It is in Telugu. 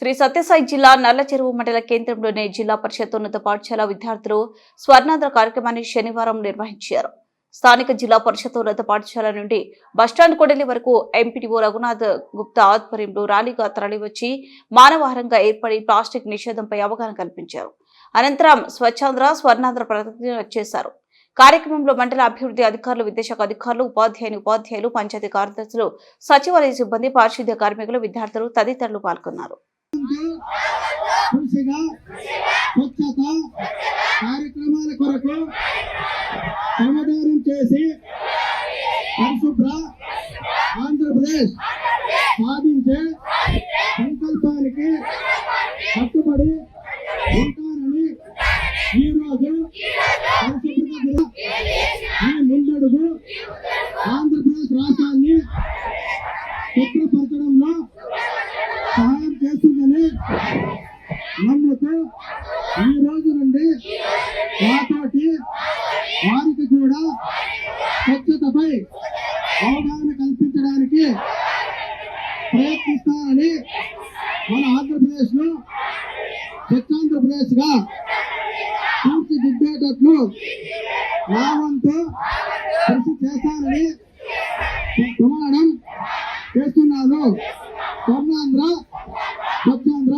శ్రీ సత్యసాయి జిల్లా నల్లచెరువు మండల కేంద్రంలోని జిల్లా పరిషత్ ఉన్నత పాఠశాల విద్యార్థులు స్వర్ణాంధ్ర కార్యక్రమాన్ని శనివారం నిర్వహించారు. స్థానిక జిల్లా పరిషత్ ఉన్నత పాఠశాల నుండి బస్టాండ్ కొడలి వరకు ఎంపీటీఓ రఘునాథ్ గుప్తా ఆధ్వర్యంలో ర్యాలీగా తరలివచ్చి మానవహారంగా ఏర్పడి ప్లాస్టిక్ నిషేధంపై అవగాహన కల్పించారు. అనంతరం స్వచ్ఛాంధ్ర స్వర్ణాంధ్ర ప్రతిజ్ఞ చేశారు కార్యక్రమంలో మండల అభివృద్ధి అధికారులు విద్యాశాఖ అధికారులు ఉపాధ్యాయుని ఉపాధ్యాయులు పంచాయతీ కార్యదర్శులు సచివాలయ సిబ్బంది పారిశుద్ధ్య కార్మికులు విద్యార్థులు తదితరులు పాల్గొన్నారు. కృషిగా స్వచ్ఛత కార్యక్రమాల కొరకు శ్రమదానం చేసి పరిశుభ్ర ఆంధ్రప్రదేశ్ సాధించే సంకల్పానికి కట్టుబడి ఉంటానని ఈరోజు అయితే ఈ రోజు నుండి మాతోటి వారికి కూడా స్వచ్ఛతపై అవగాహన కల్పించడానికి ప్రయత్నిస్తానని మన ఆంధ్రప్రదేశ్లో స్వచ్ఛాంధ్రప్రదేశ్గా తీర్చిదిద్దేటట్లు నా వంతు కృషి చేస్తానని ప్రమాణం చేస్తున్నాను. స్వర్ణాంధ్ర స్వచ్ఛాంధ్ర